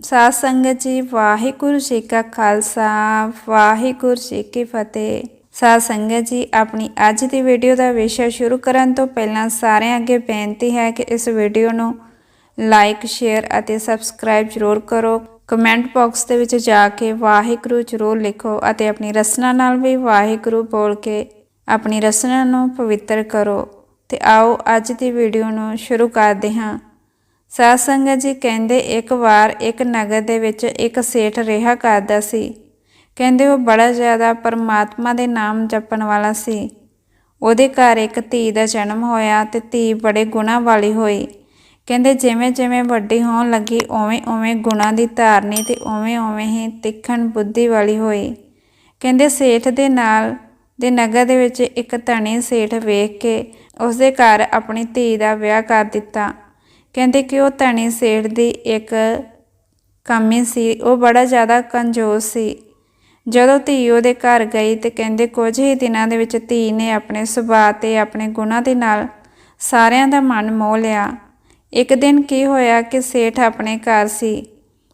ਸਾਧ ਸੰਗਤ ਜੀ ਵਾਹਿਗੁਰੂ ਜੀ ਕਾ ਖਾਲਸਾ, ਵਾਹਿਗੁਰੂ ਜੀ ਕੀ ਫਤਿਹ। ਸਾਧ ਸੰਗਤ ਜੀ ਆਪਣੀ ਅੱਜ ਦੀ ਵੀਡੀਓ ਦਾ ਵਿਸ਼ਾ ਸ਼ੁਰੂ ਕਰਨ ਤੋਂ ਪਹਿਲਾਂ ਸਾਰਿਆਂ ਅੱਗੇ ਬੇਨਤੀ ਹੈ ਕਿ ਇਸ ਵੀਡੀਓ ਨੂੰ ਲਾਈਕ, ਸ਼ੇਅਰ ਅਤੇ ਸਬਸਕ੍ਰਾਈਬ ਜ਼ਰੂਰ ਕਰੋ। ਕਮੈਂਟ ਬਾਕਸ ਦੇ ਵਿੱਚ ਜਾ ਕੇ ਵਾਹਿਗੁਰੂ ਜ਼ਰੂਰ ਲਿਖੋ ਅਤੇ ਆਪਣੀ ਰਸਨਾ ਨਾਲ ਵੀ ਵਾਹਿਗੁਰੂ ਬੋਲ ਕੇ ਆਪਣੀ ਰਸਨਾ ਨੂੰ ਪਵਿੱਤਰ ਕਰੋ। ਤੇ ਆਓ ਅੱਜ ਦੀ ਵੀਡੀਓ ਨੂੰ ਸ਼ੁਰੂ ਕਰਦੇ ਹਾਂ। ਸਾਧ ਸੰਗਤ ਜੀ ਕਹਿੰਦੇ, ਇੱਕ ਵਾਰ ਇੱਕ ਨਗਰ ਦੇ ਵਿੱਚ ਇੱਕ ਸੇਠ ਰਿਹਾ ਕਰਦਾ ਸੀ। ਕਹਿੰਦੇ, ਉਹ ਬੜਾ ਜ਼ਿਆਦਾ ਪਰਮਾਤਮਾ ਦੇ ਨਾਮ ਜਪਣ ਵਾਲਾ ਸੀ। ਉਹਦੇ ਘਰ ਇੱਕ ਧੀ ਦਾ ਜਨਮ ਹੋਇਆ ਤੇ ਧੀ ਬੜੇ ਗੁਣਾ ਵਾਲੀ ਹੋਈ। ਕਹਿੰਦੇ, ਜਿਵੇਂ ਜਿਵੇਂ ਵੱਡੀ ਹੋਣ ਲੱਗੀ, ਉਵੇਂ ਉਵੇਂ ਗੁਣਾ ਦੀ ਧਾਰਨੀ ਤੇ ਉਵੇਂ ਉਵੇਂ ਹੀ ਤਿੱਖਣ ਬੁੱਧੀ ਵਾਲੀ ਹੋਈ। ਕਹਿੰਦੇ, ਸੇਠ ਦੇ ਨਾਲ ਦੇ ਨਗਰ ਦੇ ਵਿੱਚ ਇੱਕ ਧਣੀ ਸੇਠ ਵੇਖ ਕੇ ਉਸਦੇ ਘਰ ਆਪਣੀ ਧੀ ਦਾ ਵਿਆਹ ਕਰ ਦਿੱਤਾ। ਕਹਿੰਦੇ ਕਿ ਉਹ ਧਣੀ ਸੇਠ ਦੀ ਇੱਕ ਕਾਮੀ ਸੀ, ਉਹ ਬੜਾ ਜ਼ਿਆਦਾ ਕੰਜੂਸ ਸੀ। ਜਦੋਂ ਧੀ ਉਹਦੇ ਘਰ ਗਈ ਤੇ ਕਹਿੰਦੇ, ਕੁਝ ਹੀ ਦਿਨਾਂ ਦੇ ਵਿੱਚ ਧੀ ਨੇ ਆਪਣੇ ਸੁਭਾਅ ਤੇ ਆਪਣੇ ਗੁਣਾਂ ਦੇ ਨਾਲ ਸਾਰਿਆਂ ਦਾ ਮਨ ਮੋਹ ਲਿਆ। ਇੱਕ ਦਿਨ ਕੀ ਹੋਇਆ ਕਿ ਸੇਠ ਆਪਣੇ ਘਰ ਸੀ।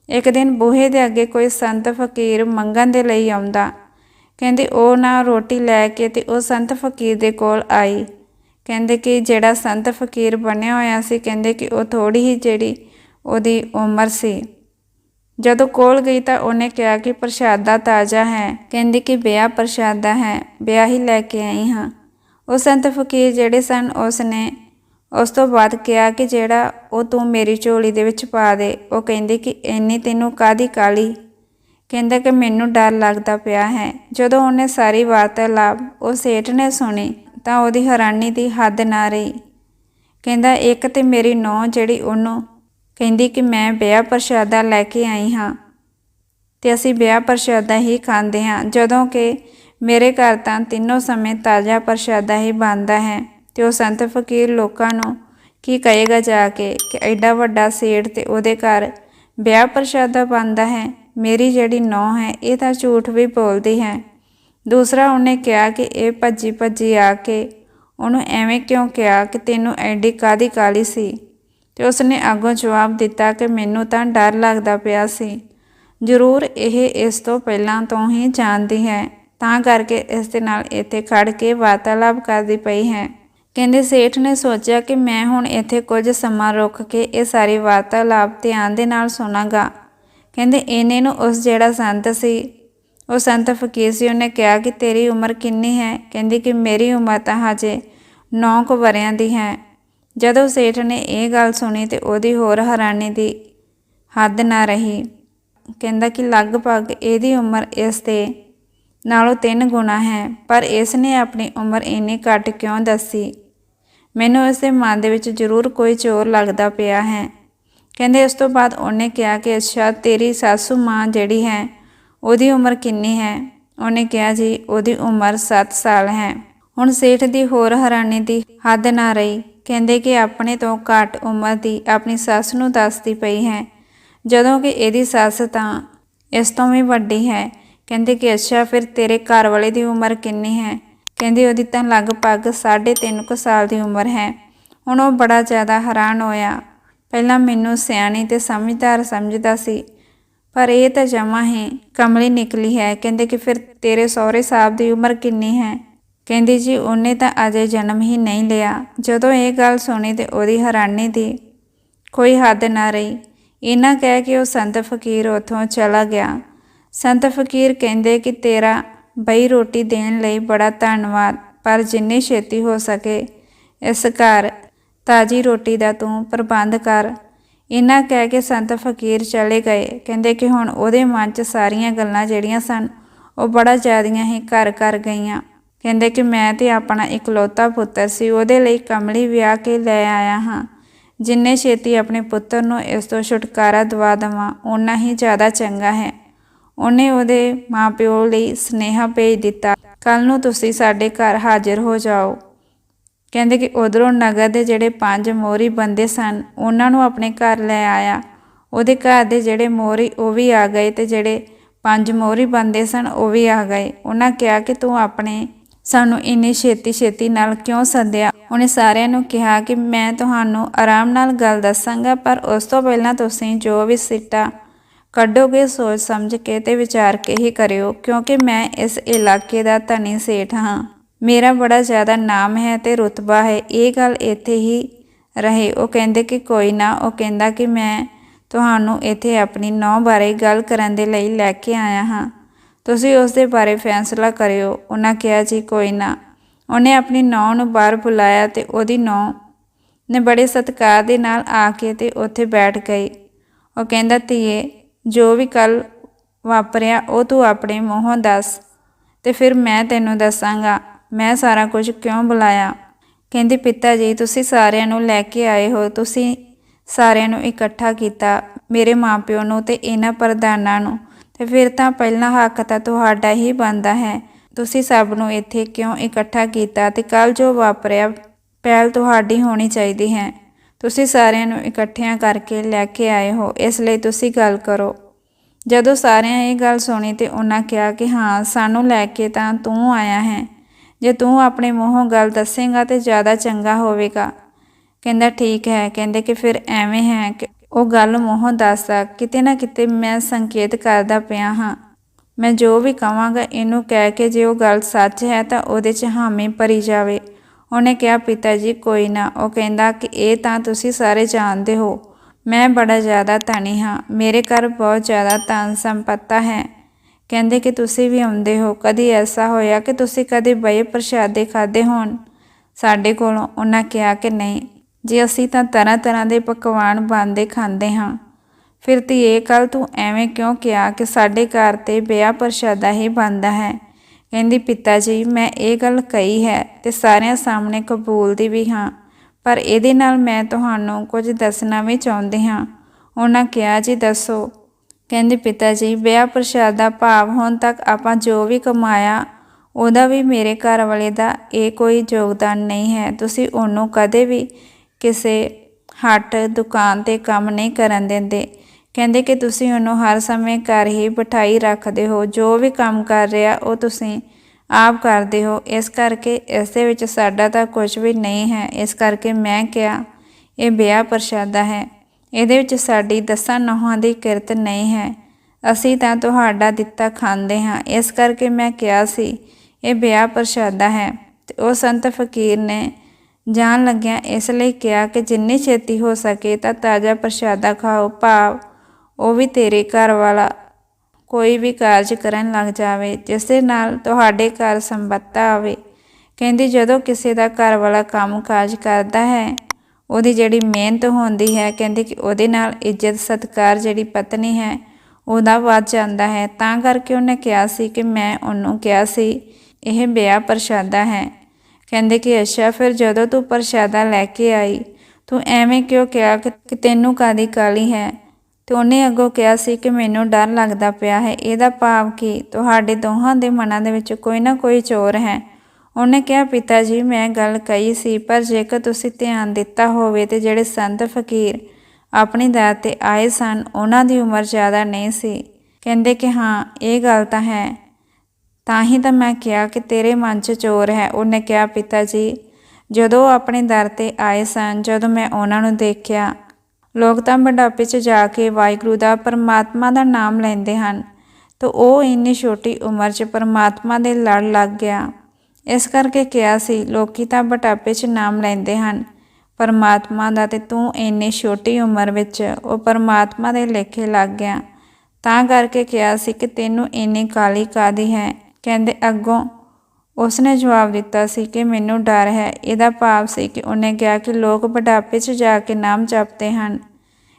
ਇੱਕ ਦਿਨ ਬੂਹੇ ਦੇ ਅੱਗੇ ਕੋਈ ਸੰਤ ਫਕੀਰ ਮੰਗਣ ਦੇ ਲਈ ਆਉਂਦਾ। ਕਹਿੰਦੇ, ਉਹ ਨਾ ਰੋਟੀ ਲੈ ਕੇ ਤੇ ਉਹ ਸੰਤ ਫਕੀਰ ਦੇ ਕੋਲ ਆਈ। ਕਹਿੰਦੇ ਕਿ ਜਿਹੜਾ ਸੰਤ ਫਕੀਰ ਬਣਿਆ ਹੋਇਆ ਸੀ, ਕਹਿੰਦੇ ਕਿ ਉਹ ਥੋੜੀ ਹੀ ਜਿਹੜੀ ਉਹਦੀ ਉਮਰ ਸੀ। ਜਦੋਂ ਕੋਲ ਗਈ ਤਾਂ ਉਹਨੇ ਕਿਹਾ ਕਿ ਪ੍ਰਸ਼ਾਦਾ ਤਾਜ਼ਾ ਹੈ। ਕਹਿੰਦੀ ਕਿ ਵਿਆਹ ਪ੍ਰਸ਼ਾਦਾ ਹੈ, ਵਿਆਹ ਹੀ ਲੈ ਕੇ ਆਈ ਹਾਂ। ਉਹ ਸੰਤ ਫਕੀਰ ਜਿਹੜੇ ਸਨ ਉਸ ਨੇ ਉਸ ਤੋਂ ਬਾਅਦ ਕਿਹਾ ਕਿ ਜਿਹੜਾ ਉਹ ਤੂੰ ਮੇਰੀ ਝੋਲੀ ਦੇ ਵਿੱਚ ਪਾ ਦੇ, ਉਹ ਕਹਿੰਦੀ ਕਿ ਇੰਨੀ ਤੈਨੂੰ ਕਾਦੀ ਕਾਲੀ ਕਹਿੰਦਾ ਕਿ ਮੈਨੂੰ ਡਰ ਲੱਗਦਾ ਪਿਆ ਹੈ। ਜਦੋਂ ਉਹਨੇ ਸਾਰੀ ਵਾਰਤਾਲਾਪ, ਉਹ ਸੇਠ ਨੇ ਸੁਣੀ ਤਾਂ ਉਹਦੀ ਹੈਰਾਨੀ ਦੀ ਹੱਦ ਨਾ ਰਹੀ। ਕਹਿੰਦਾ, ਇੱਕ ਤੇ ਮੇਰੀ ਨੌ ਜਿਹੜੀ ਉਹਨੂੰ ਕਹਿੰਦੀ ਕਿ ਮੈਂ ਵਿਆਹ ਪ੍ਰਸ਼ਾਦਾ ਲੈ ਕੇ ਆਈ ਹਾਂ ਤੇ ਅਸੀਂ ਵਿਆਹ ਪ੍ਰਸ਼ਾਦਾ ਹੀ ਖਾਂਦੇ ਹਾਂ, ਜਦੋਂ ਕਿ ਮੇਰੇ ਘਰ ਤਾਂ ਤਿੰਨੋਂ ਸਮੇਂ ਤਾਜ਼ਾ ਪ੍ਰਸ਼ਾਦਾ ਹੀ ਬਣਦਾ ਹੈ ਤੇ ਉਹ ਸੰਤ ਫਕੀਰ ਲੋਕਾਂ ਨੂੰ ਕੀ ਕਹੇਗਾ ਜਾ ਕੇ ਕਿ ਐਡਾ ਵੱਡਾ ਸੇਠ ਤੇ ਉਹਦੇ ਘਰ ਵਿਆਹ ਪ੍ਰਸ਼ਾਦਾ ਬਣਦਾ ਹੈ, ਮੇਰੀ ਜਿਹੜੀ ਨੌਂ ਹੈ, ਇਹ ਤਾਂ ਝੂਠ ਵੀ ਬੋਲਦੀ ਹੈ। ਦੂਸਰਾ ਉਹਨੇ ਕਿਹਾ ਕਿ ਇਹ ਭੱਜੀ ਭੱਜੀ ਆ ਕੇ ਉਹਨੂੰ ਐਵੇਂ ਕਿਉਂ ਕਿਹਾ ਕਿ ਤੈਨੂੰ ਐਡੀ ਕਾਦੀ ਕਾਲੀ ਸੀ? ਤੇ ਉਸਨੇ ਅੱਗੋਂ ਜਵਾਬ ਦਿੱਤਾ ਕਿ ਮੈਨੂੰ ਤਾਂ ਡਰ ਲੱਗਦਾ ਪਿਆ ਸੀ। ਜ਼ਰੂਰ ਇਹ ਇਸ ਤੋਂ ਪਹਿਲਾਂ ਤੋਂ ਹੀ ਜਾਣਦੀ ਹੈ। ਤਾਂ ਕਰਕੇ ਇਸ ਦੇ ਨਾਲ ਇੱਥੇ ਖੜ ਕੇ ਵਾਰਤਾਲਾਪ ਕਰਦੀ ਪਈ ਹੈ। ਕਹਿੰਦੇ ਸੇਠ ਨੇ ਸੋਚਿਆ ਕਿ ਮੈਂ ਹੁਣ ਇੱਥੇ ਕੁਝ ਸਮਾਂ ਰੁਕ ਕੇ ਇਹ ਸਾਰੀ ਵਾਰਤਾਲਾਪ ਧਿਆਨ ਦੇ ਨਾਲ ਸੁਣਾਗਾ। ਕਹਿੰਦੇ ਇਹਨੇ ਨੂੰ ਉਸ ਜਿਹੜਾ ਸੰਤ ਸੀ ਉਹ ਸੰਤ ਫਕੀਰ ਸੀ ਉਹਨੇ ਕਿਹਾ ਕਿ ਤੇਰੀ ਉਮਰ ਕਿੰਨੀ ਹੈ? ਕਹਿੰਦੀ ਕਿ ਮੇਰੀ ਉਮਰ ਤਾਂ ਹਜੇ 9 ਕੁ ਵਰਿਆਂ ਦੀ ਹੈ। ਜਦੋਂ ਸੇਠ ਨੇ ਇਹ ਗੱਲ ਸੁਣੀ ਤੇ ਉਹਦੀ ਹੋਰ ਹੈਰਾਨੀ ਦੀ ਹੱਦ ਨਾ ਰਹੀ। ਕਹਿੰਦਾ ਕਿ ਲਗਭਗ ਇਹਦੀ ਉਮਰ ਇਸ ਤੇ ਨਾਲੋਂ ਤਿੰਨ ਗੁਣਾ ਹੈ, ਪਰ ਇਸ ਨੇ ਆਪਣੀ ਉਮਰ ਇੰਨੀ ਘੱਟ ਕਿਉਂ ਦੱਸੀ? ਮੈਨੂੰ ਇਸ ਦੇ ਮਨ ਦੇ ਵਿੱਚ ਜ਼ਰੂਰ ਕੋਈ ਚੋਰ ਲੱਗਦਾ ਪਿਆ ਹੈ। ਕਹਿੰਦੇ ਇਸ ਤੋਂ ਬਾਅਦ ਉਹਨੇ ਕਿਹਾ ਕਿ ਅੱਛਾ, ਤੇਰੀ ਸਾਸੂ ਮਾਂ ਜਿਹੜੀ ਹੈ ਉਹਦੀ ਉਮਰ ਕਿੰਨੀ ਹੈ? ਉਹਨੇ ਕਿਹਾ ਜੀ, ਉਹਦੀ ਉਮਰ 7 ਸਾਲ ਹੈ। ਹੁਣ ਸੇਠ ਦੀ ਹੋਰ ਹੈਰਾਨੀ ਦੀ ਹੱਦ ਨਾ ਰਹੀ। ਕਹਿੰਦੇ ਕਿ ਆਪਣੇ ਤੋਂ ਘੱਟ ਉਮਰ ਦੀ ਆਪਣੀ ਸੱਸ ਨੂੰ ਦੱਸਦੀ ਪਈ ਹੈ। ਜਦੋਂ ਕਿ ਇਹਦੀ ਸੱਸ ਤਾਂ ਇਸ ਤੋਂ ਵੀ ਵੱਡੀ ਹੈ। ਕਹਿੰਦੇ ਕਿ ਅੱਛਾ, ਫਿਰ ਤੇਰੇ ਘਰ ਵਾਲੇ ਦੀ ਉਮਰ ਕਿੰਨੀ ਹੈ? ਕਹਿੰਦੇ ਉਹਦੀ ਤਾਂ ਲਗਭਗ 3.5 ਕੁ ਸਾਲ ਦੀ ਉਮਰ ਹੈ। ਹੁਣ ਉਹ ਬੜਾ ਜ਼ਿਆਦਾ ਹੈਰਾਨ ਹੋਇਆ। ਪਹਿਲਾਂ ਮੈਨੂੰ ਸਿਆਣੀ ਤੇ ਸਮਝਦਾਰ ਸਮਝਦਾ ਸੀ। ਪਰ ਇਹ ਤਾਂ ਜਮਾ ਹੀ ਕਮਲੀ ਨਿਕਲੀ ਹੈ। ਕਹਿੰਦੇ ਕਿ ਫਿਰ ਤੇਰੇ ਸਹੁਰੇ ਸਾਹਿਬ ਦੀ ਉਮਰ ਕਿੰਨੀ ਹੈ? ਕਹਿੰਦੀ ਜੀ, ਉਹਨੇ ਤਾਂ ਅਜੇ ਜਨਮ ਹੀ ਨਹੀਂ ਲਿਆ। ਜਦੋਂ ਇਹ ਗੱਲ ਸੁਣੀ ਤੇ ਉਹਦੀ ਹੈਰਾਨੀ ਦੀ ਕੋਈ ਹੱਦ ਨਾ ਰਹੀ। ਇਹਨਾਂ ਕਹਿ ਕੇ ਉਹ ਸੰਤ ਫਕੀਰ ਉਥੋਂ ਚਲਾ ਗਿਆ। ਸੰਤ ਫਕੀਰ ਕਹਿੰਦੇ ਕਿ ਤੇਰਾ ਬਈ ਰੋਟੀ ਦੇਣ ਲਈ ਬੜਾ ਧੰਨਵਾਦ, ਪਰ ਜਿੰਨੀ ਛੇਤੀ ਹੋ ਸਕੇ ਇਸ ਘਰ ਤਾਜੀ ਰੋਟੀ ਦਾ ਤੂੰ ਪ੍ਰਬੰਧ ਕਰ। ਇਹਨਾਂ ਕਹਿ ਕੇ ਸੰਤ ਫਕੀਰ ਚਲੇ ਗਏ। ਕਹਿੰਦੇ ਕਿ ਹੁਣ ਉਹਦੇ ਮਨ 'ਚ ਸਾਰੀਆਂ ਗੱਲਾਂ ਜਿਹੜੀਆਂ ਸਨ, ਉਹ ਬੜਾ ਜ਼ਿਆਦੀਆਂ ਹੀ ਘਰ ਕਰ ਗਈਆਂ। ਕਹਿੰਦੇ ਕਿ ਮੈਂ ਤੇ ਆਪਣਾ ਇਕਲੌਤਾ ਪੁੱਤਰ ਸੀ, ਉਹਦੇ ਲਈ ਕਮਲੀ ਵਿਆਹ ਕੇ ਲੈ ਆਇਆ ਹਾਂ। ਜਿੰਨੇ ਛੇਤੀ ਆਪਣੇ ਪੁੱਤਰ ਨੂੰ ਇਸ ਤੋਂ ਛੁਟਕਾਰਾ ਦਵਾ ਦਵਾਂ, ਓਨਾ ਹੀ ਜ਼ਿਆਦਾ ਚੰਗਾ ਹੈ। ਉਹਨੇ ਉਹਦੇ ਮਾਪਿਓ ਲਈ ਸਨੇਹਾ ਭੇਜ ਦਿੱਤਾ ਕੱਲ ਨੂੰ ਤੁਸੀਂ ਸਾਡੇ ਘਰ ਹਾਜ਼ਰ ਹੋ ਜਾਓ। ਕਹਿੰਦੇ ਕਿ ਉਧਰੋਂ ਨਗਰ ਦੇ ਜਿਹੜੇ ਪੰਜ ਮੋਹਰੀ ਬੰਦੇ ਸਨ, ਉਹਨਾਂ ਨੂੰ ਆਪਣੇ ਘਰ ਲੈ ਆਇਆ। ਉਹਦੇ ਘਰ ਦੇ ਜਿਹੜੇ ਮੋਹਰੀ, ਉਹ ਵੀ ਆ ਗਏ ਤੇ ਜਿਹੜੇ ਪੰਜ ਮੋਹਰੀ ਬੰਦੇ ਸਨ, ਉਹ ਵੀ ਆ ਗਏ। ਉਹਨਾਂ ਕਿਹਾ ਕਿ ਤੂੰ ਆਪਣੇ, ਸਾਨੂੰ ਇੰਨੀ ਛੇਤੀ ਛੇਤੀ ਨਾਲ ਕਿਉਂ ਸੱਦਿਆ? ਉਹਨੇ ਸਾਰਿਆਂ ਨੂੰ ਕਿਹਾ ਕਿ ਮੈਂ ਤੁਹਾਨੂੰ ਆਰਾਮ ਨਾਲ ਗੱਲ ਦੱਸਾਂਗਾ, ਪਰ ਉਸ ਤੋਂ ਪਹਿਲਾਂ ਤੁਸੀਂ ਜੋ ਵੀ ਸਿੱਟਾ ਕੱਢੋਗੇ ਸੋਚ ਸਮਝ ਕੇ ਤੇ ਵਿਚਾਰ ਕੇ ਹੀ ਕਰਿਓ, ਕਿਉਂਕਿ ਮੈਂ ਇਸ ਇਲਾਕੇ ਦਾ ਧਨੀ ਸੇਠ ਹਾਂ। ਮੇਰਾ ਬੜਾ ਜ਼ਿਆਦਾ ਨਾਮ ਹੈ ਤੇ ਰੁਤਬਾ ਹੈ, ਇਹ ਗੱਲ ਇੱਥੇ ਹੀ ਰਹੇ। ਉਹ ਕਹਿੰਦੇ ਕਿ ਕੋਈ ਨਾ, ਉਹ ਕਹਿੰਦਾ ਕਿ ਮੈਂ ਤੁਹਾਨੂੰ ਇੱਥੇ ਆਪਣੀ ਨੌ ਬਾਰੇ ਗੱਲ ਕਰਨ ਦੇ ਲਈ ਲੈ ਕੇ ਆਇਆ ਹਾਂ। ਤੁਸੀਂ ਉਸ ਦੇ ਬਾਰੇ ਫੈਸਲਾ ਕਰਿਓ। ਉਹਨਾਂ ਕਿਹਾ, ਜੀ, ਕੋਈ ਨਾ। ਉਹਨੇ ਆਪਣੀ ਨੌ ਨੂੰ ਬਾਹਰ ਬੁਲਾਇਆ ਤੇ ਉਹਦੀ ਨੌ ਨੇ ਬੜੇ ਸਤਿਕਾਰ ਦੇ ਨਾਲ ਆ ਕੇ ਤੇ ਉੱਥੇ ਬੈਠ ਗਈ। ਉਹ ਕਹਿੰਦਾ, ਧੀਏ, ਜੋ ਵੀ ਕੱਲ ਵਾਪਰਿਆ, ਉਹ ਤੂੰ ਆਪਣੇ ਮੂੰਹੋਂ ਦੱਸ ਤੇ ਫਿਰ ਮੈਂ ਤੈਨੂੰ ਦੱਸਾਂਗਾ। ਮੈਂ ਸਾਰਾ ਕੁਝ ਕਿਉਂ ਬੁਲਾਇਆ? ਕਹਿੰਦੀ, ਪਿਤਾ ਜੀ, ਤੁਸੀਂ ਸਾਰਿਆਂ ਨੂੰ ਲੈ ਕੇ ਆਏ ਹੋ। ਤੁਸੀਂ ਸਾਰਿਆਂ ਨੂੰ ਇਕੱਠਾ ਕੀਤਾ ਮੇਰੇ ਮਾਪਿਓ ਨੂੰ ਤੇ ਇਹਨਾਂ ਪ੍ਰਧਾਨਾਂ ਨੂੰ। ਤੇ ਫਿਰ ਤਾਂ ਪਹਿਲਾ ਹੱਕ ਤਾਂ ਤੁਹਾਡਾ ਹੀ ਬਣਦਾ ਹੈ। ਤੁਸੀਂ ਸਭ ਨੂੰ ਇੱਥੇ ਕਿਉਂ ਇਕੱਠਾ ਕੀਤਾ ਤੇ ਕੱਲ ਜੋ ਵਾਪਰਿਆ, ਪਹਿਲ ਤੁਹਾਡੀ ਹੋਣੀ ਚਾਹੀਦੀ ਹੈ। ਤੁਸੀਂ ਸਾਰਿਆਂ ਨੂੰ ਇਕੱਠਿਆਂ ਕਰਕੇ ਲੈ ਕੇ ਆਏ ਹੋ, ਇਸ ਲਈ ਤੁਸੀਂ ਗੱਲ ਕਰੋ। ਜਦੋਂ ਸਾਰਿਆਂ ਇਹ ਗੱਲ ਸੁਣੀ ਤੇ ਉਹਨਾਂ ਕਿਹਾ ਕਿ ਹਾਂ, ਸਾਨੂੰ ਲੈ ਕੇ ਤਾਂ ਤੂੰ ਆਇਆ ਹੈ। ਜੇ ਤੂੰ ਆਪਣੇ ਮੂੰਹੋਂ ਗੱਲ ਦੱਸੇਗਾ ਤੇ ਜ਼ਿਆਦਾ ਚੰਗਾ ਹੋਵੇਗਾ। ਕਹਿੰਦਾ, ਠੀਕ ਹੈ। ਕਹਿੰਦੇ ਕਿ ਫਿਰ ਐਵੇਂ ਹੈ ਕਿ ਉਹ ਗੱਲ ਮੂੰਹੋਂ ਦੱਸਦਾ, ਕਿਤੇ ਨਾ ਕਿਤੇ ਮੈਂ ਸੰਕੇਤ ਕਰਦਾ ਪਿਆ ਹਾਂ। ਮੈਂ ਜੋ ਵੀ ਕਵਾਂਗਾ ਇਹਨੂੰ ਕਹਿ ਕੇ ਜੇ ਉਹ ਗੱਲ ਸੱਚ ਹੈ ਤਾਂ ਉਹਦੇ 'ਚ ਹਾਮੀ ਭਰੀ ਜਾਵੇ। ਉਹਨੇ ਕਿਹਾ, ਪਿਤਾ ਜੀ, ਕੋਈ ਨਾ। ਉਹ ਕਹਿੰਦਾ ਕਿ, ਇਹ ਤਾਂ ਤੁਸੀਂ ਸਾਰੇ ਜਾਣਦੇ ਹੋ। ਮੈਂ ਬੜਾ ਜ਼ਿਆਦਾ ਧਨੀ ਹਾਂ। ਮੇਰੇ ਘਰ ਬਹੁਤ ਜ਼ਿਆਦਾ ਧਨ ਸੰਪਤਾ ਹੈ। ਕਹਿੰਦੇ ਕਿ ਤੁਸੀਂ ਵੀ ਆਉਂਦੇ ਹੋ, ਕਦੀ ਐਸਾ ਹੋਇਆ ਕਿ ਤੁਸੀਂ ਕਦੇ ਬਏ ਪ੍ਰਸ਼ਾਦੇ ਖਾਦੇ ਹੋਣ? ਸਾਡੇ ਕੋਲੋਂ ਉਹਨਾਂ ਕਿਹਾ ਕਿ ਨਹੀਂ, ਜੇ ਅਸੀਂ ਤਾਂ ਤਰ੍ਹਾਂ ਤਰ੍ਹਾਂ ਦੇ ਪਕਵਾਨ ਬਣਦੇ ਖਾਂਦੇ ਹਾਂ। ਫਿਰ ਧੀਏ ਕੱਲ ਤੂੰ ਐਵੇਂ ਕਿਉਂ ਕਿਹਾ ਕਿ ਸਾਡੇ ਘਰ ਤੇ ਬਿਆ ਪ੍ਰਸ਼ਾਦਾ ਹੀ ਬਣਦਾ ਹੈ? ਕਹਿੰਦੀ ਪਿਤਾ ਜੀ ਮੈਂ ਇਹ ਗੱਲ ਕਹੀ ਹੈ ਤੇ ਸਾਰਿਆਂ ਸਾਹਮਣੇ ਕਬੂਲਦੀ ਵੀ ਹਾਂ, ਪਰ ਇਹਦੇ ਨਾਲ ਮੈਂ ਤੁਹਾਨੂੰ ਕੁਝ ਦੱਸਣਾ ਵੀ ਚਾਹੁੰਦੀ ਹਾਂ। ਉਹਨਾਂ ਕਿਹਾ, ਜੀ ਦੱਸੋ ਕਹਿੰਦੇ, ਪਿਤਾ ਜੀ, ਵਿਆਹ ਪ੍ਰਸ਼ਾਦ ਦਾ ਭਾਵ ਹੁਣ ਤੱਕ ਆਪਾਂ ਜੋ ਵੀ ਕਮਾਇਆ, ਉਹਦਾ ਵੀ ਮੇਰੇ ਘਰ ਵਾਲੇ ਦਾ ਇਹ ਕੋਈ ਯੋਗਦਾਨ ਨਹੀਂ ਹੈ। ਤੁਸੀਂ ਉਹਨੂੰ ਕਦੇ ਵੀ ਕਿਸੇ ਹੱਟ ਦੁਕਾਨ ਤੇ ਕੰਮ ਨਹੀਂ ਕਰਨ ਦਿੰਦੇ। ਕਹਿੰਦੇ ਕਿ ਤੁਸੀਂ ਉਹਨੂੰ ਹਰ ਸਮੇਂ ਘਰ ਹੀ ਬਿਠਾਈ ਰੱਖਦੇ ਹੋ। ਜੋ ਵੀ ਕੰਮ ਕਰ ਰਿਹਾ, ਉਹ ਤੁਸੀਂ ਆਪ ਕਰਦੇ ਹੋ। ਇਸ ਕਰਕੇ ਇਸ ਦੇ ਵਿੱਚ ਸਾਡਾ ਤਾਂ ਕੁਝ ਵੀ ਨਹੀਂ ਹੈ। ਇਸ ਕਰਕੇ ਮੈਂ ਕਿਹਾ, ਇਹ ਵਿਆਹ ਪ੍ਰਸ਼ਾਦਾ ਹੈ। ਇਹਦੇ ਵਿੱਚ ਸਾਡੀ ਦਸਾਂ ਨੌਹਾਂ ਦੀ ਕਿਰਤ ਨਹੀਂ ਹੈ। ਅਸੀਂ ਤਾਂ ਤੁਹਾਡਾ ਦਿੱਤਾ ਖਾਂਦੇ ਹਾਂ। ਇਸ ਕਰਕੇ ਮੈਂ ਕਿਹਾ ਸੀ, ਇਹ ਵਿਆਹ ਪ੍ਰਸ਼ਾਦਾ ਹੈ। ਤੇ ਉਹ ਸੰਤ ਫਕੀਰ ਨੇ ਜਾਣ ਲੱਗਿਆ ਇਸ ਲਈ ਕਿਹਾ ਕਿ ਜਿੰਨੀ ਛੇਤੀ ਹੋ ਸਕੇ ਤਾਂ ਤਾਜ਼ਾ ਪ੍ਰਸ਼ਾਦਾ ਖਾਓ। ਭਾਵ ਉਹ ਵੀ ਤੇਰੇ ਘਰ ਵਾਲਾ ਕੋਈ ਵੀ ਕਾਰਜ ਕਰਨ ਲੱਗ ਜਾਵੇ, ਜਿਸ ਦੇ ਨਾਲ ਤੁਹਾਡੇ ਘਰ ਸੰਬੱਧਤਾ ਆਵੇ। ਕਹਿੰਦੀ, ਜਦੋਂ ਕਿਸੇ ਦਾ ਘਰ ਵਾਲਾ ਕੰਮ ਕਾਜ ਕਰਦਾ ਹੈ ਉਹਦੀ ਜਿਹੜੀ ਮਿਹਨਤ ਹੁੰਦੀ ਹੈ, ਕਹਿੰਦੇ ਕਿ ਉਹਦੇ ਨਾਲ ਇੱਜ਼ਤ, ਸਤਕਾਰ ਜਿਹੜੀ ਪਤਨੀ ਹੈ, ਉਹਦਾ ਵੱਧ ਜਾਂਦਾ ਹੈ। ਤਾਂ ਕਰਕੇ ਉਹਨੇ ਕਿਹਾ ਸੀ ਕਿ ਮੈਂ ਉਹਨੂੰ ਕਿਹਾ ਸੀ, ਇਹ ਵਿਆਹ ਪ੍ਰਸ਼ਾਦਾ ਹੈ। ਕਹਿੰਦੇ ਕਿ, ਅੱਛਾ, ਫਿਰ ਜਦੋਂ ਤੂੰ ਪ੍ਰਸ਼ਾਦਾ ਲੈ ਕੇ ਆਈ, ਤੂੰ ਐਵੇਂ ਕਿਉਂ ਕਿਹਾ ਕਿ ਕਿ ਤੈਨੂੰ ਕਾਦੀ ਕਾਲੀ ਹੈ? ਤੇ ਉਹਨੇ ਅੱਗੋਂ ਕਿਹਾ ਸੀ ਕਿ, ਮੈਨੂੰ ਡਰ ਲੱਗਦਾ ਪਿਆ ਹੈ। ਇਹਦਾ ਭਾਵ ਕਿ? ਤੁਹਾਡੇ ਦੋਹਾਂ ਦੇ ਮਨਾਂ ਦੇ ਵਿੱਚ ਕੋਈ ਨਾ ਕੋਈ ਚੋਰ ਹੈ। ਉਹਨੇ ਕਿਹਾ ਪਿਤਾ ਜੀ ਮੈਂ ਗੱਲ ਕਹੀ ਸੀ, ਪਰ ਜੇਕਰ ਤੁਸੀਂ ਧਿਆਨ ਦਿੱਤਾ ਹੋਵੇ ਤੇ ਜਿਹੜੇ ਸੰਤ ਫਕੀਰ ਆਪਣੀ ਦਰ ਤੇ ਆਏ ਸਨ, ਉਹਨਾਂ ਦੀ ਉਮਰ ਜ਼ਿਆਦਾ ਨਹੀਂ ਸੀ। ਕਹਿੰਦੇ ਕਿ ਹਾਂ, ਇਹ ਗੱਲ ਤਾਂ ਹੈ। ਤਾਂ ਹੀ ਤਾਂ ਮੈਂ ਕਿਹਾ ਕਿ ਤੇਰੇ ਮਨ 'ਚ ਚੋਰ ਹੈ। ਉਹਨੇ ਕਿਹਾ ਪਿਤਾ ਜੀ ਜਦੋਂ ਉਹ ਆਪਣੇ ਦਰ ਤੇ ਆਏ ਸਨ, ਜਦੋਂ ਮੈਂ ਉਹਨਾਂ ਨੂੰ ਦੇਖਿਆ, ਲੋਕ ਤਾਂ ਬੁਢਾਪੇ 'ਚ ਜਾ ਕੇ ਵਾਹਿਗੁਰੂ ਦਾ ਪਰਮਾਤਮਾ ਦਾ ਨਾਮ ਲੈਂਦੇ ਹਨ, ਤਾਂ ਉਹ ਇੰਨੀ ਛੋਟੀ ਉਮਰ 'ਚ ਪਰਮਾਤਮਾ ਦੇ ਲੜ ਲੱਗ ਗਿਆ। ਇਸ ਕਰਕੇ ਕਿਹਾ ਸੀ, ਲੋਕੀ ਤਾਂ ਬੁਢਾਪੇ 'ਚ ਨਾਮ ਲੈਂਦੇ ਹਨ, ਪਰਮਾਤਮਾ ਦਾ ਤੇ ਤੂੰ ਇੰਨੀ ਛੋਟੀ ਉਮਰ ਵਿੱਚ ਉਹ ਪਰਮਾਤਮਾ ਦੇ ਲੇਖੇ ਲੱਗ ਗਿਆ। ਤਾਂ ਕਰਕੇ ਕਿਹਾ ਸੀ ਕਿ ਤੈਨੂੰ ਇੰਨੀ ਕਾਲੀ ਕਾਦੀ ਹੈ? ਕਹਿੰਦੇ, ਅੱਗੋਂ। ਉਸਨੇ ਜਵਾਬ ਦਿੱਤਾ ਸੀ ਕਿ, ਮੈਨੂੰ ਡਰ ਹੈ। ਇਹਦਾ ਭਾਵ ਸੀ ਕਿ ਉਹਨੇ ਕਿਹਾ ਕਿ ਲੋਕ ਬੁਢਾਪੇ 'ਚ ਜਾ ਕੇ ਨਾਮ ਜਪਦੇ ਹਨ।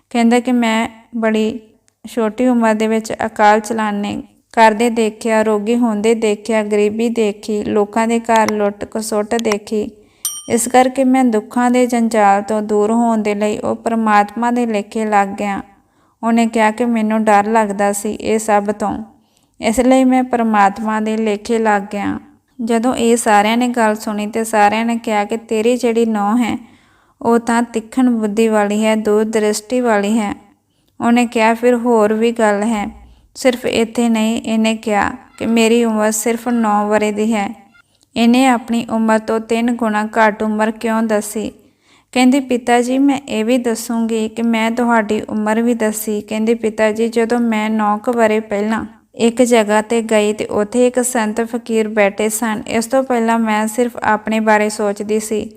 ਕਹਿੰਦਾ ਕਿ, ਮੈਂ ਬੜੀ ਛੋਟੀ ਉਮਰ ਦੇ ਵਿੱਚ ਅਕਾਲ ਚਲਾਣੇ ਕਰਦੇ ਦੇਖਿਆ, ਰੋਗੀ ਹੁੰਦੇ ਦੇਖਿਆ, ਗਰੀਬੀ ਦੇਖੀ, ਲੋਕਾਂ ਦੇ ਘਰ ਲੁੱਟ ਕਸੁੱਟ ਦੇਖੀ। ਇਸ ਕਰਕੇ ਮੈਂ ਦੁੱਖਾਂ ਦੇ ਜੰਜਾਲ ਤੋਂ ਦੂਰ ਹੋਣ ਦੇ ਲਈ ਉਹ ਪਰਮਾਤਮਾ ਦੇ ਲੇਖੇ ਲੱਗ ਗਿਆ। ਉਹਨੇ ਕਿਹਾ ਕਿ ਮੈਨੂੰ ਡਰ ਲੱਗਦਾ ਸੀ ਇਹ ਸਭ ਤੋਂ। ਇਸ ਲਈ ਮੈਂ ਪਰਮਾਤਮਾ ਦੇ ਲੇਖੇ ਲੱਗ ਗਿਆ। ਜਦੋਂ ਇਹ ਸਾਰਿਆਂ ਨੇ ਗੱਲ ਸੁਣੀ ਤੇ ਸਾਰਿਆਂ ਨੇ ਕਿਹਾ ਕਿ ਤੇਰੀ ਜਿਹੜੀ ਨੌ ਹੈ, ਉਹ ਤਾਂ ਤਿੱਖਣ ਬੁੱਧੀ ਵਾਲੀ ਹੈ ਦੂਰ ਦ੍ਰਿਸ਼ਟੀ ਵਾਲੀ ਹੈ। ਉਹਨੇ ਕਿਹਾ, ਫਿਰ ਹੋਰ ਵੀ ਗੱਲ ਹੈ। ਸਿਰਫ ਇੱਥੇ ਨਹੀਂ, ਇਹਨੇ ਕਿਹਾ ਕਿ ਮੇਰੀ ਉਮਰ ਸਿਰਫ 9 ਵਰੇ ਦੀ ਹੈ। ਇਹਨੇ ਆਪਣੀ ਉਮਰ ਤੋਂ 3 ਗੁਣਾ ਘੱਟ ਉਮਰ ਕਿਉਂ ਦੱਸੀ? ਕਹਿੰਦੀ ਪਿਤਾ ਜੀ ਮੈਂ ਇਹ ਵੀ ਦੱਸੂਗੀ ਕਿ ਮੈਂ ਤੁਹਾਡੀ ਉਮਰ ਵੀ ਦੱਸੀ। ਕਹਿੰਦੀ ਪਿਤਾ ਜੀ ਜਦੋਂ ਮੈਂ 9 ਕੁ ਵਰੇ ਪਹਿਲਾਂ ਇੱਕ ਜਗ੍ਹਾ ਤੇ ਗਈ ਤੇ ਉੱਥੇ ਇੱਕ ਸੰਤ ਫਕੀਰ ਬੈਠੇ ਸਨ, ਇਸ ਤੋਂ ਪਹਿਲਾਂ ਮੈਂ ਸਿਰਫ ਆਪਣੇ ਬਾਰੇ ਸੋਚਦੀ ਸੀ।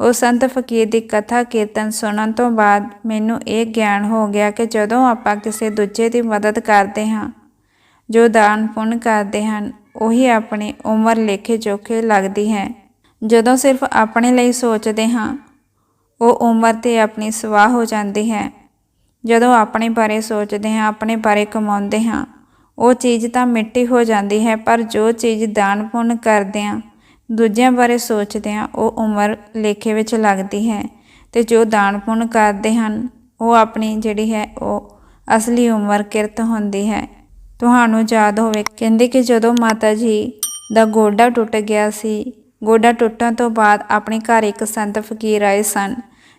ਉਹ ਸੰਤ ਫਕੀਰ ਦੀ ਕਥਾ ਕੀਰਤਨ ਸੁਣਨ ਤੋਂ ਬਾਅਦ ਮੈਨੂੰ ਇਹ ਗਿਆਨ ਹੋ ਗਿਆ ਕਿ ਜਦੋਂ ਆਪਾਂ ਕਿਸੇ ਦੂਜੇ ਦੀ ਮਦਦ ਕਰਦੇ ਹਾਂ, ਜੋ ਦਾਨ ਪੁੰਨ ਕਰਦੇ ਹਨ, ਉਹੀ ਆਪਣੀ ਉਮਰ ਲੇਖੇ ਜੋਖੇ ਲੱਗਦੀ ਹੈ। ਜਦੋਂ ਸਿਰਫ ਆਪਣੇ ਲਈ ਸੋਚਦੇ ਹਾਂ, ਉਹ ਉਮਰ ਤੇ ਆਪਣੀ ਸਵਾਹ ਹੋ ਜਾਂਦੀ ਹੈ। ਜਦੋਂ ਆਪਣੇ ਬਾਰੇ ਸੋਚਦੇ ਹਾਂ, ਆਪਣੇ ਬਾਰੇ ਕਮਾਉਂਦੇ ਹਾਂ, ਉਹ ਚੀਜ਼ ਤਾਂ ਮਿੱਟੀ ਹੋ ਜਾਂਦੀ ਹੈ, ਪਰ ਜੋ ਚੀਜ਼ ਦਾਨ ਪੁੰਨ ਕਰਦੇ ਹਾਂ ਦੂਜਿਆਂ ਬਾਰੇ ਸੋਚਦੇ ਹਾਂ, ਉਹ ਉਮਰ ਲੇਖੇ ਵਿੱਚ ਲੱਗਦੀ ਹੈ ਤੇ ਜੋ ਦਾਨ ਪੁੰਨ ਕਰਦੇ ਹਨ, ਉਹ ਆਪਣੀ ਜਿਹੜੀ ਹੈ, ਉਹ ਅਸਲੀ ਉਮਰ ਕਿਰਤ ਹੁੰਦੀ ਹੈ। ਤੁਹਾਨੂੰ ਯਾਦ ਹੋਵੇ, ਕਹਿੰਦੇ ਕਿ ਜਦੋਂ ਮਾਤਾ ਜੀ ਦਾ ਗੋਡਾ ਟੁੱਟ ਗਿਆ ਸੀ, ਗੋਡਾ ਟੁੱਟਣ ਤੋਂ ਬਾਅਦ ਆਪਣੇ ਘਰ ਇੱਕ ਸੰਤ ਫਕੀਰ ਆਏ ਸਨ।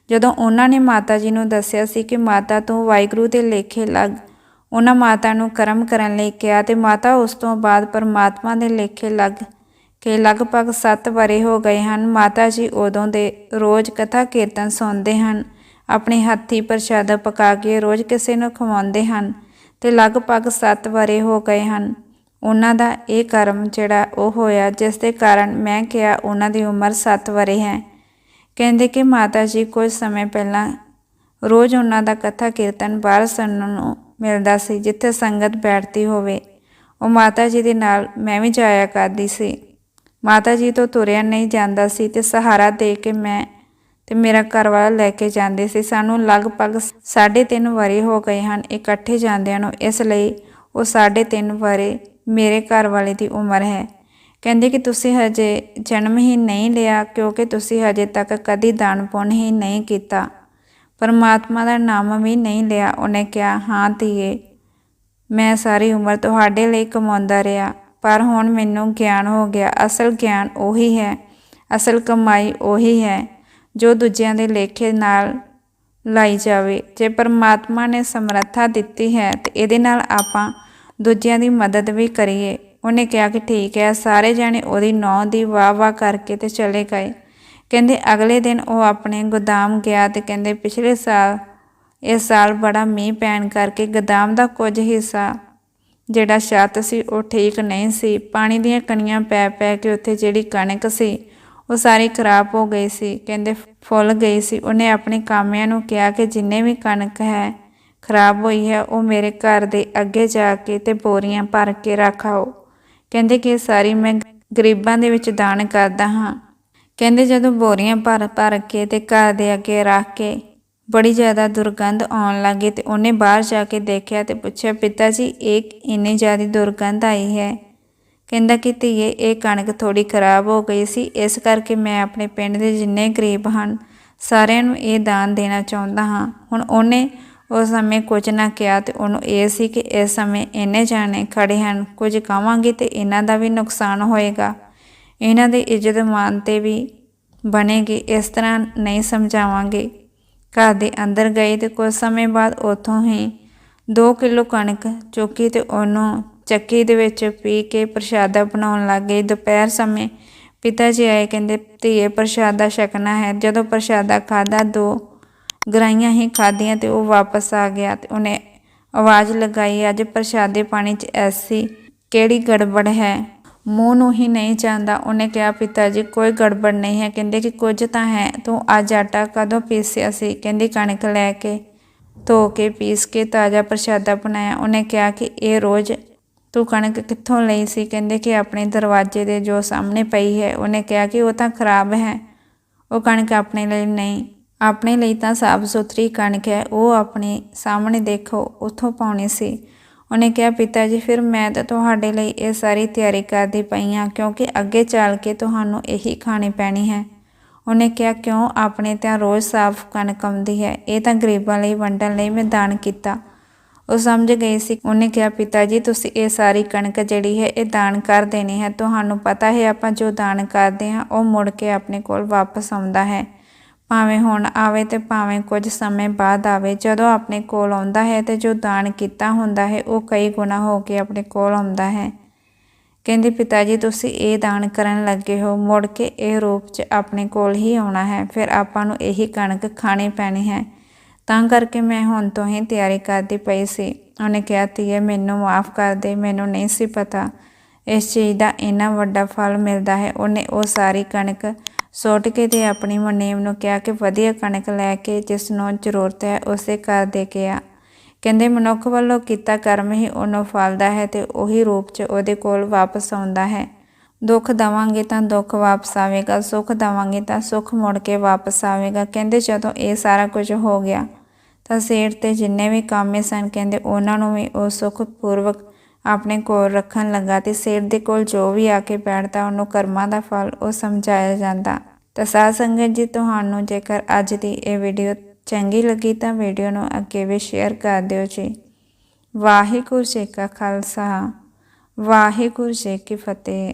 ਜਦੋਂ ਉਹਨਾਂ ਨੇ ਮਾਤਾ ਜੀ ਨੂੰ ਦੱਸਿਆ ਸੀ ਕਿ ਮਾਤਾ ਤੋਂ ਵਾਹਿਗੁਰੂ ਦੇ ਲੇਖੇ ਲੱਗ, ਉਹਨਾਂ ਮਾਤਾ ਨੂੰ ਕਰਮ ਕਰਨ ਲਈ ਕਿਹਾ ਤੇ ਮਾਤਾ ਉਸ ਤੋਂ ਬਾਅਦ ਪਰਮਾਤਮਾ ਦੇ ਲੇਖੇ ਲੱਗ। ਕਿ ਲਗਭਗ 7 ਵਰੇ ਹੋ ਗਏ ਹਨ, ਮਾਤਾ ਜੀ ਉਦੋਂ ਦੇ ਰੋਜ਼ ਕਥਾ ਕੀਰਤਨ ਸੁਣਦੇ ਹਨ। ਆਪਣੇ ਹੱਥੀ ਪ੍ਰਸ਼ਾਦਾ ਪਕਾ ਕੇ ਰੋਜ਼ ਕਿਸੇ ਨੂੰ ਖਵਾਉਂਦੇ ਹਨ ਤੇ ਲਗਭਗ 7 ਵਰੇ ਹੋ ਗਏ ਹਨ। ਉਹਨਾਂ ਦਾ ਇਹ ਕਰਮ ਜਿਹੜਾ ਉਹ ਹੋਇਆ, ਜਿਸ ਦੇ ਕਾਰਨ ਮੈਂ ਕਿਹਾ, ਉਹਨਾਂ ਦੀ ਉਮਰ 7 ਵਰੇ ਹੈ। ਕਹਿੰਦੇ ਕਿ ਮਾਤਾ ਜੀ, ਕੁਝ ਸਮੇਂ ਪਹਿਲਾਂ ਰੋਜ਼ ਉਹਨਾਂ ਦਾ ਕਥਾ ਕੀਰਤਨ ਬਾਹਰ ਸੁਣਨ ਨੂੰ ਮਿਲਦਾ ਸੀ, ਜਿੱਥੇ ਸੰਗਤ ਬੈਠਦੀ ਹੋਵੇ। ਉਹ ਮਾਤਾ ਜੀ ਦੇ ਨਾਲ ਮੈਂ ਵੀ ਜਾਇਆ ਕਰਦੀ ਸੀ। ਮਾਤਾ ਜੀ ਤੋਂ ਤੁਰਿਆ ਨਹੀਂ ਜਾਂਦਾ ਸੀ ਤੇ ਸਹਾਰਾ ਦੇ ਕੇ ਮੈਂ ਤੇ ਮੇਰਾ ਘਰਵਾਲਾ ਲੈ ਕੇ ਜਾਂਦੇ ਸੀ। ਸਾਨੂੰ ਲਗਭਗ 3.5 ਵਰੇ ਹੋ ਗਏ ਹਨ ਇਕੱਠੇ ਜਾਂਦਿਆਂ ਨੂੰ। ਇਸ ਲਈ ਉਹ 3.5 ਵਰੇ ਮੇਰੇ ਘਰ ਵਾਲੇ ਦੀ ਉਮਰ ਹੈ। ਕਹਿੰਦੇ ਕਿ ਤੁਸੀਂ ਹਜੇ ਜਨਮ ਹੀ ਨਹੀਂ ਲਿਆ ਕਿਉਂਕਿ ਤੁਸੀਂ ਹਜੇ ਤੱਕ ਕਦੀ ਦਾਨ ਪੁੰਨ ਹੀ ਨਹੀਂ ਕੀਤਾ। ਪਰਮਾਤਮਾ ਦਾ ਨਾਮ ਵੀ ਨਹੀਂ ਲਿਆ। ਉਹਨੇ ਕਿਹਾ, ਹਾਂ ਧੀਏ, ਮੈਂ ਸਾਰੀ ਉਮਰ ਤੁਹਾਡੇ ਲਈ ਕਮਾਉਂਦਾ ਰਿਹਾ। ਪਰ ਹੁਣ ਮੈਨੂੰ ਗਿਆਨ ਹੋ ਗਿਆ। ਅਸਲ ਗਿਆਨ ਉਹੀ ਹੈ, ਅਸਲ ਕਮਾਈ ਉਹੀ ਹੈ, ਜੋ ਦੂਜਿਆਂ ਦੇ ਲੇਖੇ ਨਾਲ ਲਾਈ ਜਾਵੇ। ਜੇ ਪਰਮਾਤਮਾ ਨੇ ਸਮਰੱਥਾ ਦਿੱਤੀ ਹੈ, ਤੇ ਇਹਦੇ ਨਾਲ ਆਪਾਂ ਦੂਜਿਆਂ ਦੀ ਮਦਦ ਵੀ ਕਰੀਏ। ਉਹਨੇ ਕਿਹਾ ਕਿ ਠੀਕ ਹੈ, ਸਾਰੇ ਜਾਣੇ ਉਹਦੀ ਨੌ ਦੀ ਵਾਹ ਵਾਹ ਕਰਕੇ ਤੇ ਚਲੇ ਗਏ। ਕਹਿੰਦੇ ਅਗਲੇ ਦਿਨ ਉਹ ਆਪਣੇ ਗੋਦਾਮ ਗਿਆ ਤੇ ਕਹਿੰਦੇ ਪਿਛਲੇ ਸਾਲ, ਇਸ ਸਾਲ ਬੜਾ ਮੀਂਹ ਪੈਣ ਕਰਕੇ ਗੋਦਾਮ ਦਾ ਕੁਝ ਹਿੱਸਾ ਜਿਹੜਾ ਛੱਤ ਸੀ, ਉਹ ਠੀਕ ਨਹੀਂ ਸੀ। ਪਾਣੀ ਦੀਆਂ ਕਣੀਆਂ ਪੈ ਪੈ ਕੇ ਉੱਥੇ ਜਿਹੜੀ ਕਣਕ ਸੀ, ਉਹ ਸਾਰੀ ਖਰਾਬ ਹੋ ਗਈ ਸੀ। ਕਹਿੰਦੇ ਫੁੱਲ ਗਈ ਸੀ। ਉਹਨੇ ਆਪਣੇ ਕਾਮਿਆਂ ਨੂੰ ਕਿਹਾ ਕਿ ਜਿੰਨੇ ਵੀ ਕਣਕ ਹੈ, ਖਰਾਬ ਹੋਈ ਹੈ, ਉਹ ਮੇਰੇ ਘਰ ਦੇ ਅੱਗੇ ਜਾ ਕੇ ਤੇ ਬੋਰੀਆਂ ਭਰ ਕੇ ਰੱਖਾਓ ਕਹਿੰਦੇ ਕਿ ਸਾਰੀ ਮੈਂ ਗਰੀਬਾਂ ਦੇ ਵਿੱਚ ਦਾਨ ਕਰਦਾ ਹਾਂ। ਕਹਿੰਦੇ ਜਦੋਂ ਬੋਰੀਆਂ ਭਰ ਭਰ ਕੇ ਤੇ ਘਰ ਦੇ ਅੱਗੇ ਰੱਖ ਕੇ ਬੜੀ ਜ਼ਿਆਦਾ ਦੁਰਗੰਧ ਆਉਣ ਲੱਗੀ ਤੇ ਉਹਨੇ ਬਾਹਰ ਜਾ ਕੇ ਦੇਖਿਆ ਤੇ ਪੁੱਛਿਆ, ਪਿਤਾ ਜੀ, ਇਹ ਇੰਨੀ ਜ਼ਿਆਦਾ ਦੁਰਗੰਧ ਆਈ ਹੈ। ਕਹਿੰਦਾ ਕਿ ਧੀਏ, ਇਹ ਕਣਕ ਥੋੜੀ ਖਰਾਬ ਹੋ ਗਈ ਸੀ, ਇਸ ਕਰਕੇ ਮੈਂ ਆਪਣੇ ਪਿੰਡ ਦੇ ਜਿੰਨੇ ਗਰੀਬ ਹਨ, ਸਾਰਿਆਂ ਨੂੰ ਇਹ ਦਾਨ ਦੇਣਾ ਚਾਹੁੰਦਾ ਹਾਂ। ਹੁਣ ਉਹਨੇ ਉਸ ਸਮੇਂ ਕੁਝ ਨਾ ਕਿਹਾ ਤੇ ਉਹਨੂੰ ਇਹ ਸੀ ਕਿ ਇਸ ਸਮੇਂ ਇੰਨੇ ਜਾਣੇ ਖੜੇ ਹਨ, ਕੁਝ ਕਵਾਂਗੇ ਤੇ ਇਹਨਾਂ ਦਾ ਵੀ ਨੁਕਸਾਨ ਹੋਏਗਾ। ਇਹਨਾਂ ਦੀ ਇੱਜ਼ਤ ਮਾਨ ਤੇ ਵੀ ਬਣੇਗੀ, ਇਸ ਤਰ੍ਹਾਂ ਨਹੀਂ ਸਮਝਾਵਾਂਗੇ। ਘਰ ਦੇ ਅੰਦਰ ਗਏ ਤੇ ਕੁਝ ਸਮੇਂ ਬਾਅਦ ਉੱਥੋਂ ਹੀ 2 ਕਿਲੋ ਕਣਕ ਚੁੱਕੀ ਤੇ ਉਹਨੂੰ ਚੱਕੀ ਦੇ ਵਿੱਚ ਪੀ ਕੇ ਪ੍ਰਸ਼ਾਦਾ ਬਣਾਉਣ ਲੱਗ ਗਏ ਦੁਪਹਿਰ ਸਮੇਂ ਪਿਤਾ ਜੀ ਆਏ, ਕਹਿੰਦੇ, ਧੀਏ, ਪ੍ਰਸ਼ਾਦਾ ਛਕਣਾ ਹੈ। ਜਦੋਂ ਪ੍ਰਸ਼ਾਦਾ ਖਾਦਾ ਦੋ ਗਰਾਈਆਂ ਹੀ ਖਾਧੀਆਂ ਤੇ ਉਹ ਵਾਪਸ ਆ ਗਿਆ ਤੇ ਉਹਨੇ ਆਵਾਜ਼ ਲਗਾਈ, ਅੱਜ ਪ੍ਰਸ਼ਾਦੇ ਪਾਣੀ 'ਚ ਐਸੀ ਕਿਹੜੀ ਗੜਬੜ ਹੈ? ਮੂੰਹ ਨੂੰ ਹੀ ਨਹੀਂ ਜਾਂਦਾ। ਉਹਨੇ ਕਿਹਾ, ਪਿਤਾ ਜੀ, ਕੋਈ ਗੜਬੜ ਨਹੀਂ ਹੈ। ਕਹਿੰਦੇ ਕਿ, ਕੁਝ ਤਾਂ ਹੈ। ਤੂੰ ਅੱਜ ਆਟਾ ਕਦੋਂ ਪੀਸਿਆ ਸੀ? ਕਹਿੰਦੀ, ਕਣਕ ਲੈ ਕੇ ਧੋ ਕੇ ਪੀਸ ਕੇ ਤਾਜ਼ਾ ਪ੍ਰਸ਼ਾਦਾ ਬਣਾਇਆ। ਉਹਨੇ ਕਿਹਾ ਕਿ, ਇਹ ਰੋਜ਼ ਤੂੰ ਕਣਕ ਕਿੱਥੋਂ ਲਈ ਸੀ? ਕਹਿੰਦੇ ਕਿ, ਆਪਣੇ ਦਰਵਾਜ਼ੇ ਦੇ ਜੋ ਸਾਹਮਣੇ ਪਈ ਹੈ। ਉਹਨੇ ਕਿਹਾ ਕਿ, ਉਹ ਤਾਂ ਖਰਾਬ ਹੈ। ਉਹ ਕਣਕ ਆਪਣੇ ਲਈ ਨਹੀਂ। ਆਪਣੇ ਲਈ ਤਾਂ ਸਾਫ਼ ਸੁਥਰੀ ਕਣਕ ਹੈ। ਉਹ ਆਪਣੇ ਸਾਹਮਣੇ ਦੇਖੋ, ਉੱਥੋਂ ਪਾਉਣੀ ਸੀ। ਉਹਨੇ ਕਿਹਾ ਪਿਤਾ ਜੀ ਫਿਰ ਮੈਂ ਤਾਂ ਤੁਹਾਡੇ ਲਈ ਇਹ ਸਾਰੀ ਤਿਆਰੀ ਕਰਦੀ ਪਈ ਹਾਂ, ਕਿਉਂਕਿ ਅੱਗੇ ਚੱਲ ਕੇ ਤੁਹਾਨੂੰ ਇਹੀ ਖਾਣੀ ਪੈਣੀ ਹੈ। ਉਹਨੇ ਕਿਹਾ, ਕਿਉਂ? ਆਪਣੇ ਤਾਂ ਰੋਜ਼ ਸਾਫ਼ ਕਣਕ ਆਉਂਦੀ ਹੈ। ਇਹ ਤਾਂ ਗਰੀਬਾਂ ਲਈ, ਵੰਡਣ ਲਈ ਮੈਂ ਦਾਨ ਕੀਤਾ। ਉਹ ਸਮਝ ਗਈ ਸੀ। ਉਹਨੇ ਕਿਹਾ ਪਿਤਾ ਜੀ ਤੁਸੀਂ ਇਹ ਸਾਰੀ ਕਣਕ ਜਿਹੜੀ ਹੈ, ਇਹ ਦਾਨ ਕਰ ਦੇਣੀ ਹੈ। ਤੁਹਾਨੂੰ ਪਤਾ ਹੈ, ਆਪਾਂ ਜੋ ਦਾਨ ਕਰਦੇ ਹਾਂ, ਉਹ ਮੁੜ ਕੇ ਆਪਣੇ ਕੋਲ ਵਾਪਸ ਆਉਂਦਾ ਹੈ। ਭਾਵੇਂ ਹੁਣ ਆਵੇ ਤੇ ਭਾਵੇਂ ਕੁਝ ਸਮੇਂ ਬਾਅਦ ਆਵੇ, ਜਦੋਂ ਆਪਣੇ ਕੋਲ ਆਉਂਦਾ ਹੈ ਤੇ ਜੋ ਦਾਨ ਕੀਤਾ ਹੁੰਦਾ ਹੈ, ਉਹ ਕਈ ਗੁਣਾ ਹੋ ਕੇ ਆਪਣੇ ਕੋਲ ਆਉਂਦਾ ਹੈ। ਕਹਿੰਦੇ ਪਿਤਾ ਜੀ ਤੁਸੀਂ ਇਹ ਦਾਨ ਕਰਨ ਲੱਗੇ ਹੋ, ਮੁੜ ਕੇ ਇਹ ਰੂਪ 'ਚ ਆਪਣੇ ਕੋਲ ਹੀ ਆਉਣਾ ਹੈ, ਫਿਰ ਆਪਾਂ ਨੂੰ ਇਹੀ ਕਣਕ ਖਾਣੀ ਪੈਣੀ ਹੈ। ਤਾਂ ਕਰਕੇ ਮੈਂ ਹੁਣ ਤੋਂ ਹੀ ਤਿਆਰੀ ਕਰਦੀ ਪਈ ਸੀ। ਉਹਨੇ ਕਿਹਾ, ਧੀਏ, ਮੈਨੂੰ ਮਾਫ ਕਰ ਦੇ, ਮੈਨੂੰ ਨਹੀਂ ਸੀ ਪਤਾ। ਇਸ ਚੀਜ਼ ਦਾ ਇੰਨਾ ਵੱਡਾ ਫਲ ਮਿਲਦਾ ਹੈ, ਉਹਨੇ ਉਹ ਸਾਰੀ ਕਣਕ ਸੁੱਟ ਕੇ ਤੇ ਆਪਣੀ ਮਨੀਮ ਨੂੰ ਕਿਹਾ ਕਿ ਵਧੀਆ ਕਣਕ ਲੈ ਕੇ ਜਿਸ ਨੂੰ ਜ਼ਰੂਰਤ ਹੈ ਉਸੇ ਕਰ ਦੇ ਕੇ ਆ। ਕਹਿੰਦੇ, ਮਨੁੱਖ ਵੱਲੋਂ ਕੀਤਾ ਕਰਮ ਹੀ ਉਹਨੂੰ ਫਲਦਾ ਹੈ ਤੇ ਉਹੀ ਰੂਪ 'ਚ ਉਹਦੇ ਕੋਲ ਵਾਪਸ ਆਉਂਦਾ ਹੈ। ਦੁੱਖ ਦਵਾਂਗੇ ਤਾਂ ਦੁੱਖ ਵਾਪਸ ਆਵੇਗਾ, ਸੁੱਖ ਦਵਾਂਗੇ ਤਾਂ ਸੁੱਖ ਮੁੜ ਕੇ ਵਾਪਸ ਆਵੇਗਾ। ਕਹਿੰਦੇ, ਜਦੋਂ ਇਹ ਸਾਰਾ ਕੁਝ ਹੋ ਗਿਆ ਤਾਂ ਸੇਠ ਤੇ ਜਿੰਨੇ ਵੀ ਕਾਮੇ ਸਨ, ਕਹਿੰਦੇ, ਉਹਨਾਂ ਨੂੰ ਵੀ ਉਹ ਸੁੱਖ ਪੂਰਵਕ ਆਪਣੇ ਕੋਲ ਰੱਖਣ ਲੱਗਾ ਤੇ ਸਿਰ ਦੇ ਕੋਲ ਜੋ ਵੀ ਆ ਕੇ ਬੈਠਦਾ, ਉਹਨੂੰ ਕਰਮਾਂ ਦਾ ਫਲ ਉਹ ਸਮਝਾਇਆ ਜਾਂਦਾ। ਤਾਂ ਸਾਧ ਸੰਗਤ ਜੀ, ਤੁਹਾਨੂੰ ਜੇਕਰ ਅੱਜ ਦੀ ਇਹ ਵੀਡੀਓ ਚੰਗੀ ਲੱਗੀ ਤਾਂ ਵੀਡੀਓ ਨੂੰ ਅੱਗੇ ਵੀ ਸ਼ੇਅਰ ਕਰ ਦਿਓ ਜੀ। ਵਾਹਿਗੁਰੂ ਜੀ ਕਾ ਖਾਲਸਾ, ਵਾਹਿਗੁਰੂ ਜੀ ਕੀ ਫਤਿਹ।